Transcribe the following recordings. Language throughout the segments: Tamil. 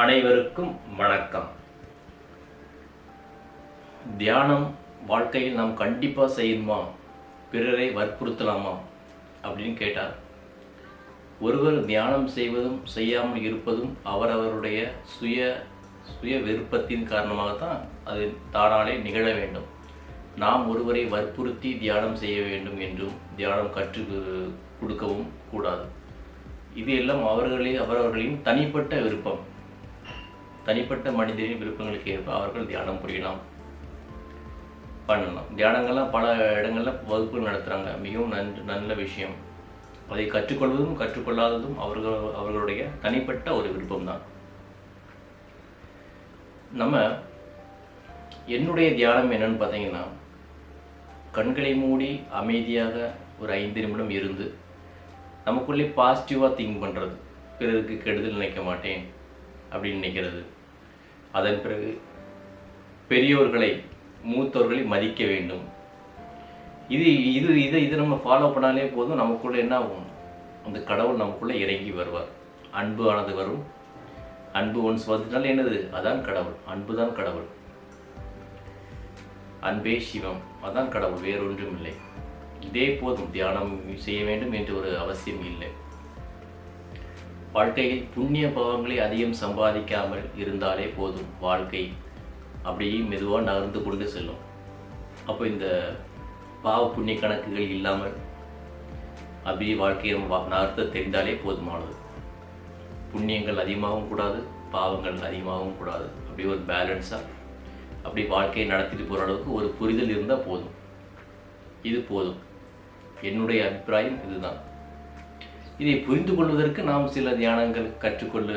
அனைவருக்கும் வணக்கம். தியானம் வாழ்க்கையில் நாம் கண்டிப்பாக செய்யணுமா? பிறரை வற்புறுத்தலாமா? அப்படின்னு கேட்டார். ஒருவர் தியானம் செய்வதும் செய்யாமல் இருப்பதும் அவரவருடைய சுய சுய விருப்பத்தின் காரணமாகத்தான் அது தானாலே நிகழ வேண்டும். நாம் ஒருவரை வற்புறுத்தி தியானம் செய்ய வேண்டும் என்றும் தியானம் கற்றுக் கொடுக்கவும் கூடாது. இது எல்லாம் அவர்களே அவரவர்களின் தனிப்பட்ட விருப்பம். தனிப்பட்ட மனிதரின் விருப்பங்களுக்கு ஏற்ப அவர்கள் தியானம் புரியலாம். பண்ணலாம். தியானங்கள்லாம் பல இடங்களில் வகுப்புகள் நடத்துகிறாங்க மிகவும் நன் நல்ல விஷயம். அதை கற்றுக்கொள்வதும் கற்றுக்கொள்ளாததும் அவர்கள் அவர்களுடைய தனிப்பட்ட ஒரு விருப்பம்தான். நம்ம என்னுடைய தியானம் என்னன்னு பார்த்தீங்கன்னா கண்களை மூடி அமைதியாக ஒரு ஐந்து நிமிடம் இருந்து நமக்குள்ளே பாசிட்டிவாக திங்க் பண்ணுறது பிறருக்கு கெடுதல் நினைக்க மாட்டேன் அப்படின்னு நினைக்கிறது. அதன் பிறகு பெரியோர்களை மூத்தோர்களை மதிக்க வேண்டும். இது இது இதை இது நம்ம ஃபாலோ பண்ணாலே போதும் நமக்குள்ளே என்ன ஆகும்? அந்த கடவுள் நமக்குள்ளே இறங்கி வருவார். அன்பு ஆனது வரும். அன்பு ஒன்ஸ் வந்துட்டால் என்னது? அதான் கடவுள். அன்பு தான் கடவுள். அன்பே சிவம். அதான் கடவுள். வேறொன்றும் இல்லை இதே போதும். தியானம் செய்ய வேண்டும் என்று ஒரு அவசியம் இல்லை. வாழ்க்கையில் புண்ணிய பாவங்களை அதிகம் சம்பாதிக்காமல் இருந்தாலே போதும் வாழ்க்கை. அப்படியே மெதுவாக நகர்ந்து கொண்டு செல்லும். அப்போ இந்த பாவ புண்ணிய கணக்குகள் இல்லாமல் அப்படியே வாழ்க்கையை நம்ம நகர்த்த தெரிந்தாலே போதுமானது. புண்ணியங்கள் அதிகமாகவும் கூடாது பாவங்கள் அதிகமாகவும் கூடாது. அப்படியே ஒரு பேலன்ஸாக அப்படி வாழ்க்கையை நடத்திட்டு போகிற அளவுக்கு ஒரு புரிதல் இருந்தால் போதும். இது போதும். என்னுடைய அபிப்பிராயம் இதுதான். இதை புரிந்து கொள்வதற்கு நாம் சில தியானங்கள் கற்றுக்கொள்ள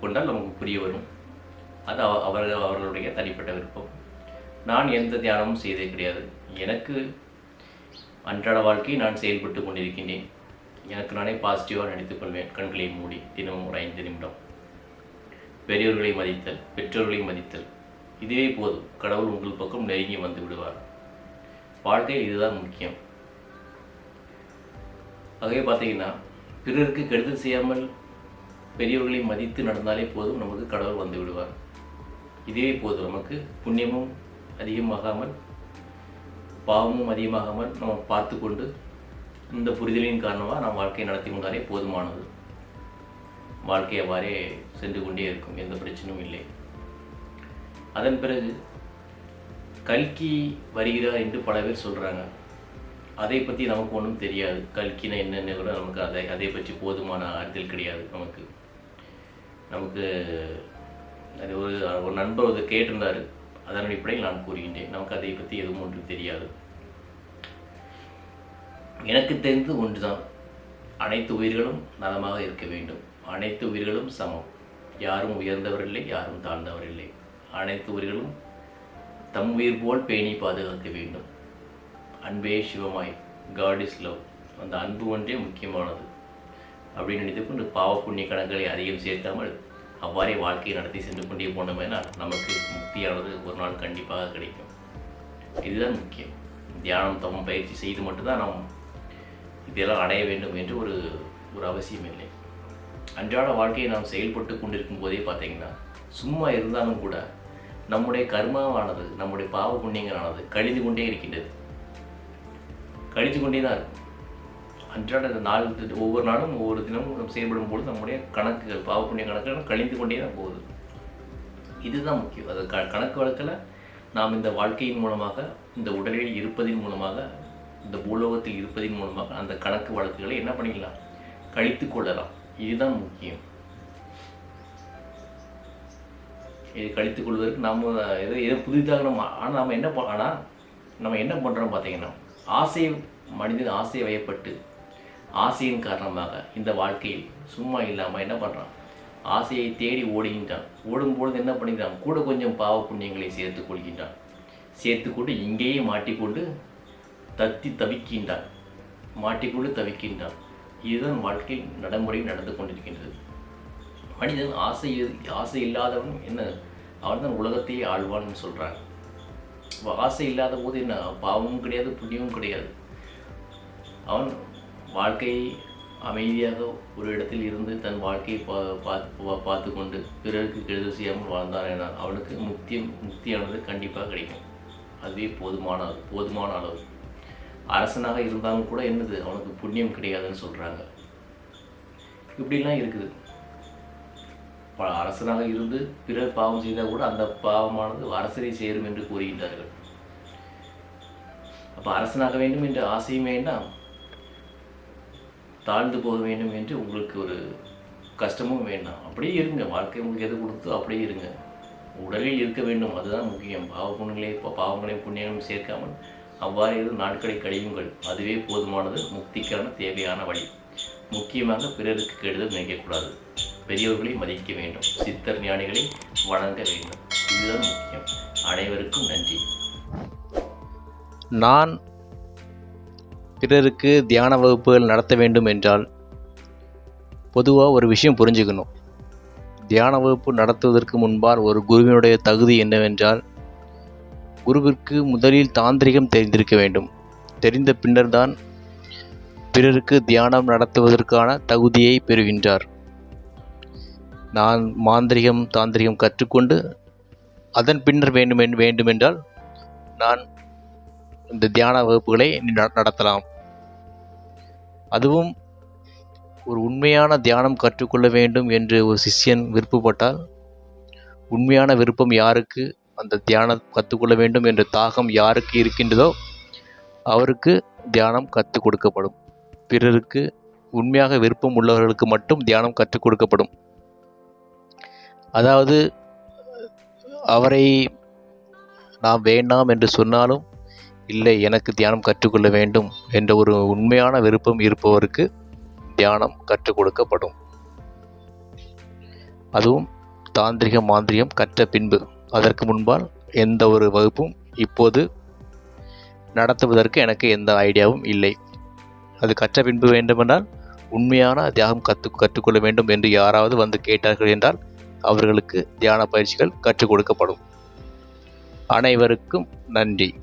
கொண்டால் நமக்கு புரிய வரும். அது அவ- அவர்கள் அவர்களுடைய தனிப்பட்ட விருப்பம். நான் எந்த தியானமும் செய்தே கிடையாது. எனக்கு அன்றாட வாழ்க்கையை நான் செயல்பட்டு கொண்டிருக்கின்றேன். எனக்கு நானே பாசிட்டிவாக நினைத்துக் கொள்வேன். கண்களை மூடி தினமும் ஒரு ஐந்து நிமிடம். பெரியோர்களை மதித்தல் பெற்றோர்களை மதித்தல். இதுவே போதும். கடவுள் உங்கள் பக்கம் நெருங்கி வந்து விடுவார். வாழ்க்கையில் இதுதான் முக்கியம். ஆகவே பார்த்தீங்கன்னா பிறருக்கு கெடுதல் செய்யாமல் பெரியவர்களை மதித்து நடந்தாலே போதும் நமக்கு கடவுள் வந்து விடுவார். இதுவே போதும். நமக்கு புண்ணியமும் அதிகமாகாமல் பாவமும் அதிகமாகாமல் நம்ம பார்த்து கொண்டு இந்த புரிதலின் காரணமாக நாம் வாழ்க்கையை நடத்தி கொண்டாலே போதுமானது. வாழ்க்கை அவ்வாறே சென்று கொண்டே இருக்கும். எந்த பிரச்சனையும் இல்லை. அதன் பிறகு கல்கி வருகிறார் என்று பல பேர் சொல்கிறாங்க அதை பற்றி நமக்கு ஒன்றும் தெரியாது. கல்கின என்னென்னு கூட நமக்கு அதை அதை பற்றி போதுமான அறிதல் கிடையாது நமக்கு. நமக்கு அது ஒரு ஒரு நண்பர் அதை கேட்டிருந்தார். அதன் அடிப்படையில் நான் கூறுகின்றேன். நமக்கு அதை பற்றி எதுவும் ஒன்றும் தெரியாது. எனக்கு தெரிந்தது ஒன்றுதான். அனைத்து உயிர்களும் நலமாக இருக்க வேண்டும். அனைத்து உயிர்களும் சமம். யாரும் உயர்ந்தவர் இல்லை யாரும் தாழ்ந்தவர் இல்லை அனைத்து உயிர்களும் தம் உயிர் போல் பேணி பாதுகாக்க வேண்டும். அன்பே சிவமாய். காட் இஸ் லவ் அந்த அன்பு ஒன்றே முக்கியமானது. அப்படின்னு நினைத்துக்கொண்டு பாவ புண்ணிய கணங்களை அதிகம் சேர்க்காமல் அவ்வாறே வாழ்க்கையை நடத்தி சென்று கொண்டே போனோமேனால் நமக்கு முக்தியானது ஒரு நாள் கண்டிப்பாக கிடைக்கும். இதுதான் முக்கியம். தியானம் தவம் பயிற்சி செய்து மட்டும்தான் நாம் இதெல்லாம் அடைய வேண்டும் என்று ஒரு ஒரு அவசியம் இல்லை. அன்றாட வாழ்க்கையை நாம் செயல்பட்டு கொண்டிருக்கும் போதே பார்த்தீங்கன்னா சும்மா இருந்தாலும் கூட நம்முடைய கர்மாவானது நம்முடைய பாவ புண்ணியங்களானது கழிந்து கொண்டே இருக்கின்றது. கழித்து கொண்டே தான் இருக்கும் அன்றாட இந்த நாள் ஒவ்வொரு நாளும் ஒவ்வொரு தினமும் நம்ம செயல்படும் பொழுது நம்முடைய கணக்குகள் பாவ புண்ணிய கணக்குகள் கழிந்து கொண்டே தான் போகுது. இதுதான் முக்கியம். அது க கணக்கு வழக்கில் நாம் இந்த வாழ்க்கையின் மூலமாக இந்த உடலில் இருப்பதின் மூலமாக இந்த பூலோகத்தில் இருப்பதின் மூலமாக அந்த கணக்கு வழக்குகளை என்ன பண்ணிக்கலாம்? கழித்து கொள்ளலாம். இதுதான் முக்கியம். இது கழித்துக் கொள்வதற்கு நம்ம எதோ எது புதிதாக நம்ம ஆனால் நம்ம என்ன ஆனால் நம்ம என்ன பண்ணுறோம் பார்த்தீங்கன்னா ஆசை மனிதன் ஆசை வயப்பட்டு ஆசையின் காரணமாக இந்த வாழ்க்கையில் சும்மா இல்லாமல் என்ன பண்ணுறான் ஆசையை தேடி ஓடுகின்றான். ஓடும்பொழுது என்ன பண்ணுகிறான் கூட கொஞ்சம் பாவ புண்ணியங்களை சேர்த்து கொள்கின்றான். சேர்த்துக்கொண்டு இங்கேயே மாட்டிக்கொண்டு தத்தி தவிக்கின்றான். மாட்டிக்கொண்டு தவிக்கின்றான். இதுதான் வாழ்க்கை நடைமுறை நடந்து கொண்டிருக்கின்றது. மனிதன் ஆசை ஆசை இல்லாதவன் என்ன? அவன் தான் உலகத்தையே ஆழ்வான்னு சொல்கிறாங்க ஆசை இல்லாத போது என்ன? பாவமும் கிடையாது புண்ணியமும் கிடையாது. அவன் வாழ்க்கையை அமைதியாக ஒரு இடத்தில் இருந்து தன் வாழ்க்கையை பா பார்த்து பா- பார்த்து கொண்டு பிறருக்கு கெடுதல் செய்யாமல் வாழ்ந்தான் வாழ்ந்தானேனால் அவனுக்கு முக்தியம் முக்தியானது கண்டிப்பாக கிடைக்கும். அதுவே போதுமான போதுமான அளவு. அரசனாக இருந்தாலும் கூட என்னது? அவனுக்கு புண்ணியம் கிடையாதுன்னு சொல்கிறாங்க இப்படிலாம் இருக்குது. பல அரசனாக இருந்து பிறர் பாவம் செய்தால் கூட அந்த பாவமானது அரசரை சேரும் என்று கூறுகின்றார்கள். அப்போ அரசனாக வேண்டும் என்ற ஆசையும் வேண்டாம். தாழ்ந்து போக வேண்டும் என்று உங்களுக்கு ஒரு கஷ்டமும் வேண்டாம். அப்படியே இருங்க. வாழ்க்கை உங்களுக்கு எது கொடுத்தோ அப்படியே இருங்க. உடலில் இருக்க வேண்டும். அதுதான் முக்கியம். பாவ புண்ணியங்களை பாவங்களையும் புண்ணியங்களையும் சேர்க்காமல் அவ்வாறு இருந்து நாட்களை கழியுங்கள். அதுவே போதுமானது முக்திக்கான தேவையான வழி. முக்கியமாக பிறருக்கு கெடுதல் நினைக்கக்கூடாது. பெரியவர்களை மதிக்க வேண்டும். சித்தர் ஞானிகளை வணங்க வேண்டும். இதுதான் முக்கியம். அனைவருக்கும் நன்றி. நான் பிறருக்கு தியான வகுப்புகள் நடத்த வேண்டும் என்றால் பொதுவாக ஒரு விஷயம் புரிஞ்சுக்கணும். தியான வகுப்பு நடத்துவதற்கு முன்பால் ஒரு குருவினுடைய தகுதி என்னவென்றால் குருவிற்கு முதலில் தாந்திரிகம் தெரிந்திருக்க வேண்டும். தெரிந்த பின்னர்தான் பிறருக்கு தியானம் நடத்துவதற்கான தகுதியை பெறுகின்றார். நான் மாந்திரிகம் தாந்திரிகம் கற்றுக்கொண்டு அதன் பின்னர் வேண்டும் வேண்டுமென்றால் நான் இந்த தியான வகுப்புகளை ந- நடத்தலாம். அதுவும் ஒரு உண்மையான தியானம் கற்றுக்கொள்ள வேண்டும் என்று ஒரு சிஷ்யன் விருப்பப்பட்டால் உண்மையான விருப்பம் யாருக்கு அந்த தியானம் கற்றுக்கொள்ள வேண்டும் என்ற தாகம் யாருக்கு இருக்கின்றதோ அவருக்கு தியானம் கற்றுக் கொடுக்கப்படும். பிறருக்கு உண்மையாக விருப்பம் உள்ளவர்களுக்கு மட்டும் தியானம் கற்றுக் கொடுக்கப்படும். அதாவது அவரை நாம் வேண்டாம் என்று சொன்னாலும் இல்லை எனக்கு தியானம் கற்றுக்கொள்ள வேண்டும் என்ற ஒரு உண்மையான விருப்பம் இருப்பவருக்கு தியானம் கற்றுக் கொடுக்கப்படும். அதுவும் தாந்திரிக மாந்திரிகம் கற்ற பின்பு. அதற்கு முன்பால் எந்த ஒரு வகுப்பும் இப்போது நடத்துவதற்கு எனக்கு எந்த ஐடியாவும் இல்லை. அது கற்ற பின்பு வேண்டுமென்றால் உண்மையான தியாகம் கற்று கற்றுக்கொள்ள வேண்டும் என்று யாராவது வந்து கேட்டார்கள் என்றால் அவர்களுக்கு தியான பயிற்சிகள் கற்றுக் கொடுக்கப்படும். அனைவருக்கும் நன்றி.